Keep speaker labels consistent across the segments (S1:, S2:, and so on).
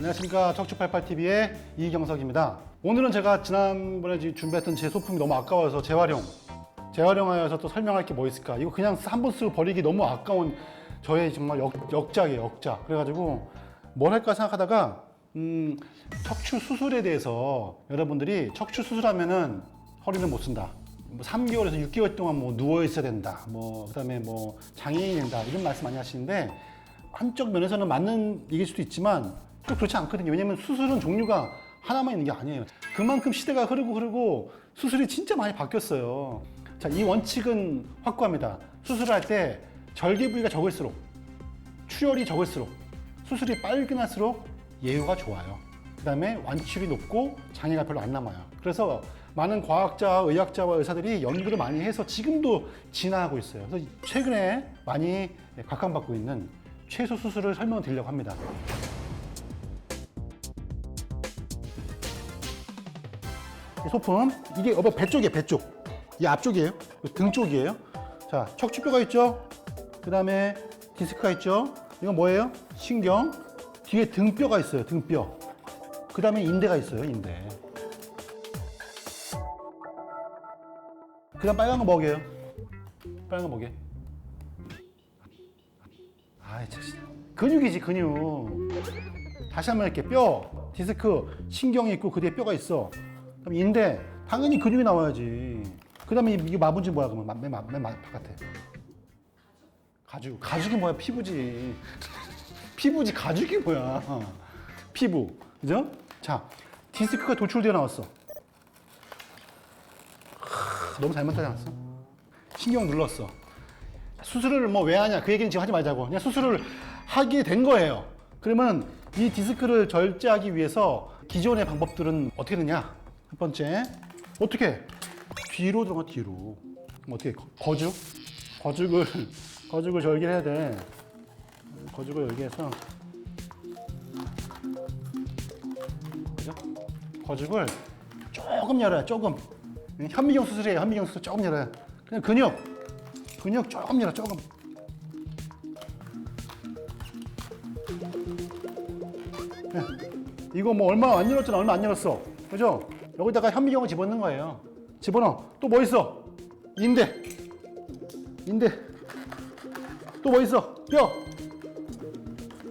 S1: 안녕하십니까 척추팔팔TV의 이경석입니다. 오늘은 제가 지난번에 지- 준비했던 제 소품이 너무 아까워서 재활용. 재활용하여서 또 설명할 게 뭐 있을까? 이거 그냥 한 번 쓰고 버리기 너무 아까운 저의 정말 역, 역작이에요, 역작. 그래가지고 뭘 할까 생각하다가 음, 척추 수술에 대해서 여러분들이 척추 수술하면은 허리는 못 쓴다. 뭐 3개월에서 6개월 동안 뭐 누워 있어야 된다. 뭐 그다음에 뭐 장애인이 된다. 이런 말씀 많이 하시는데 한쪽 면에서는 맞는 얘기일 수도 있지만 또 그렇지 않거든요. 왜냐면 수술은 종류가 하나만 있는 게 아니에요. 그만큼 시대가 흐르고 흐르고 수술이 진짜 많이 바뀌었어요. 자, 이 원칙은 확고합니다. 수술할 때 절개 부위가 적을수록 출혈이 적을수록 수술이 빨리 끝날수록 예후가 좋아요. 그 다음에 완치율이 높고 장애가 별로 안 남아요. 그래서 많은 과학자와 의학자와 의사들이 연구를 많이 해서 지금도 진화하고 있어요. 그래서 최근에 많이 각광받고 있는 최소 수술을 설명드리려고 합니다. 소품 이게 어, 배 쪽이에요 배 쪽. 이 앞쪽이에요. 등 쪽이에요. 자 척추뼈가 있죠. 그 다음에 디스크가 있죠. 이건 뭐예요? 신경. 뒤에 등뼈가 있어요. 등뼈. 그 다음에 인대가 있어요. 인대. 그 다음 빨간 거 뭐게요? 빨간 거 뭐게? 아이 참. 근육이지 근육. 다시 한번 할게. 뼈, 디스크, 신경이 있고 그 뒤에 뼈가 있어. 그럼 인대, 당연히 근육이 나와야지. 그 다음에 이게 마부지 뭐야 그러면 맨, 맨, 맨 바깥에. 가죽. 가죽이 뭐야 피부지. 피부지 가죽이 뭐야. 피부. 그죠? 자, 디스크가 돌출되어 나왔어. 하, 너무 잘못하지 않았어? 신경 눌렀어. 수술을 뭐 왜 하냐 그 얘기는 지금 하지 말자고 그냥 수술을 하게 된 거예요 그러면 이 디스크를 절제하기 위해서 기존의 방법들은 어떻게 되냐 첫 번째. 어떻게? 뒤로 들어가 뒤로. 어떻게? 거- 거죽? 거죽을 거죽을 절개해야 돼. 거죽을 절개해서. 그죠? 거죽을 조금 열어요 조금. 현미경 수술이에요 현미경 수술 조금 열어요. 그냥 근육. 근육 조금 열어 조금. 네. 이거 뭐 얼마 안 열었잖아. 얼마 안 열었어. 그죠 여기다가 현미경을 집어넣는 거예요 집어넣어 또 뭐 있어 인대 인대 또 뭐 있어 뼈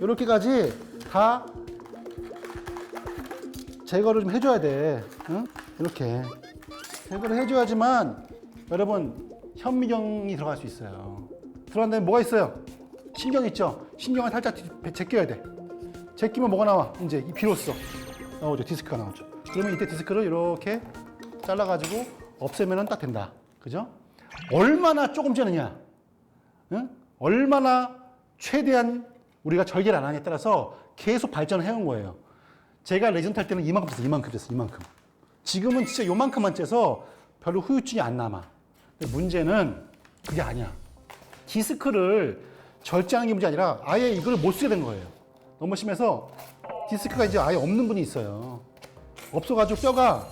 S1: 이렇게까지 다 제거를 좀 해줘야 돼 응? 이렇게 제거를 해줘야지만 여러분 현미경이 들어갈 수 있어요. 들어간 다음에 뭐가 있어요? 신경 있죠? 신경을 살짝 뒤- 제껴야 돼. 제끼면 뭐가 나와? 이제 이 비로소 나오죠. 디스크가 나오죠. 그러면 이때 디스크를 이렇게 잘라가지고 없애면 딱 된다. 그죠? 얼마나 조금 찌느냐? 응? 얼마나 최대한 우리가 절개를 안 하냐에 따라서 계속 발전을 해온 거예요. 제가 레전트 할 때는 이만큼 쪘어, 이만큼 쪘어, 이만큼. 지금은 진짜 요만큼만 째서 별로 후유증이 안 남아. 근데 문제는 그게 아니야. 디스크를 절제하는 게 문제 아니라 아예 이걸 못 쓰게 된 거예요. 너무 심해서 디스크가 이제 아예 없는 분이 있어요. 없어가지고 뼈가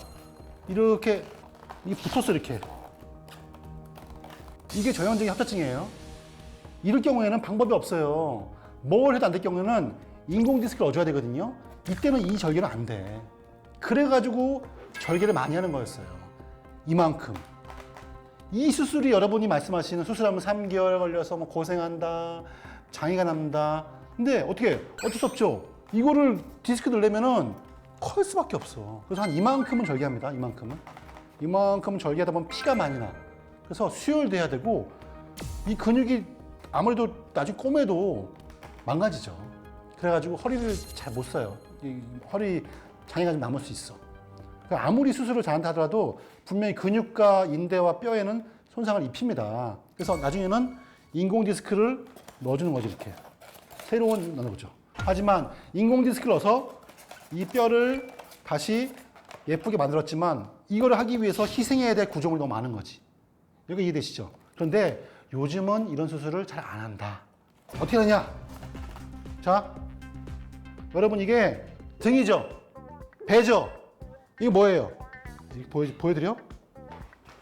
S1: 이렇게 붙었어 이렇게. 이게 전형적인 협착증이에요. 이럴 경우에는 방법이 없어요. 뭘 해도 안 될 경우에는 인공 디스크를 넣어줘야 되거든요. 이때는 이 절개는 안 돼. 그래가지고 절개를 많이 하는 거였어요. 이만큼. 이 수술이 여러분이 말씀하시는 수술하면 3개월 걸려서 뭐 고생한다, 장애가 남다. 근데 어떻게, 어쩔 수 없죠. 이거를 디스크 넣으려면은 클 수밖에 없어. 그래서 한 이만큼은 절개합니다. 이만큼은. 이만큼은 절개하다 보면 피가 많이 나. 그래서 수혈돼야 되고 이 근육이 아무래도 나중에 꼬매도 망가지죠. 그래가지고 허리를 잘 못 써요. 이 허리 장애가 좀 남을 수 있어. 그러니까 아무리 수술을 잘한다 하더라도 분명히 근육과 인대와 뼈에는 손상을 입힙니다. 그래서 나중에는 인공 디스크를 넣어주는 거죠, 이렇게. 새로운 넣어보죠. 하지만 인공 디스크를 넣어서 이 뼈를 다시 예쁘게 만들었지만 이거를 하기 위해서 희생해야 될 구조물이 너무 많은 거지. 여기 이해되시죠? 그런데 요즘은 이런 수술을 잘 안 한다. 어떻게 하냐? 자, 여러분 이게 등이죠? 배죠? 이게 뭐예요? 보여, 보여드려?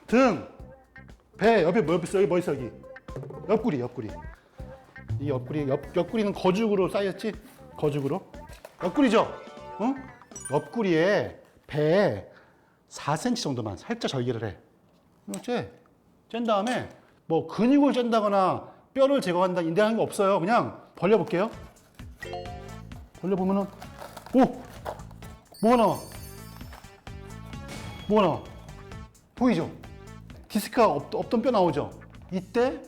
S1: 등, 배, 옆에 뭐 있어? 여기 뭐 있어, 여기? 옆구리, 옆구리. 이 옆구리, 옆, 옆구리는 거죽으로 쌓였지? 거죽으로. 옆구리죠? 어? 옆구리에 배에 4cm 정도만 살짝 절개를 해. 이렇게 짠 다음에 뭐 근육을 짠다거나 뼈를 제거한다 인대하는 거 없어요. 그냥 벌려볼게요. 벌려보면은 오! 뭐가 나와? 뭐가 나와? 보이죠? 디스크가 없, 없던 뼈 나오죠? 이때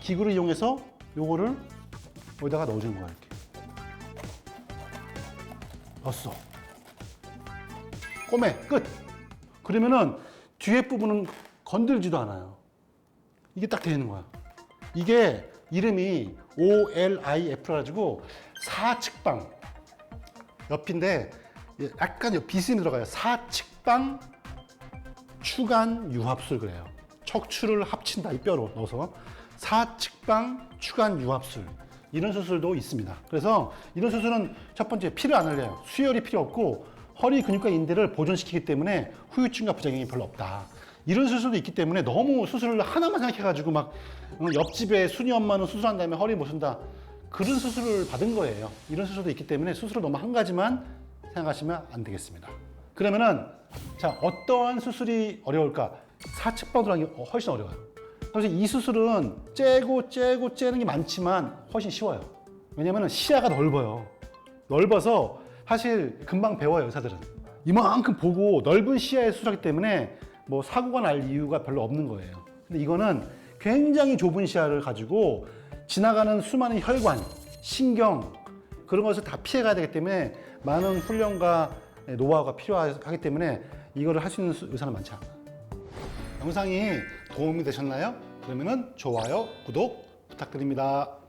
S1: 기구를 이용해서 요거를 여기다가 넣어주는 거야 이렇게 넣었어. 꼬매 끝. 그러면은 뒤에 부분은 건들지도 않아요. 이게 딱 되는 거야. 이게 이름이 OLIF라 가지고 사측방. 옆인데 약간 요 비스듬히 들어가요. 사측방 추간 유합술 그래요. 척추를 합친다 이 뼈로 넣어서. 사측방 추간 유합술 이런 수술도 있습니다. 그래서 이런 수술은 첫 번째 피를 안 흘려요. 수혈이 필요 없고 허리 근육과 인대를 보존시키기 때문에 후유증과 부작용이 별로 없다. 이런 수술도 있기 때문에 너무 수술을 하나만 생각해가지고 막 어, 옆집에 순이 엄마는 수술한 다음에 허리 못 쓴다. 그런 수술을 받은 거예요. 이런 수술도 있기 때문에 수술을 너무 한 가지만 생각하시면 안 되겠습니다. 그러면은 자 어떠한 수술이 어려울까? 하는 게 훨씬 어려워요. 그래서 이 수술은 째고 째고 째는 게 많지만 훨씬 쉬워요. 왜냐면 시야가 넓어요. 넓어서 사실 금방 배워요 의사들은. 이만큼 보고 넓은 시야에 수술하기 때문에 뭐 사고가 날 이유가 별로 없는 거예요. 근데 이거는 굉장히 좁은 시야를 가지고 지나가는 수많은 혈관, 신경 그런 것을 다 피해가야 되기 때문에 많은 훈련과 노하우가 필요하기 때문에 이거를 할 수 있는 수- 의사는 많지 않아요. 영상이 도움이 되셨나요? 그러면은 좋아요, 구독 부탁드립니다.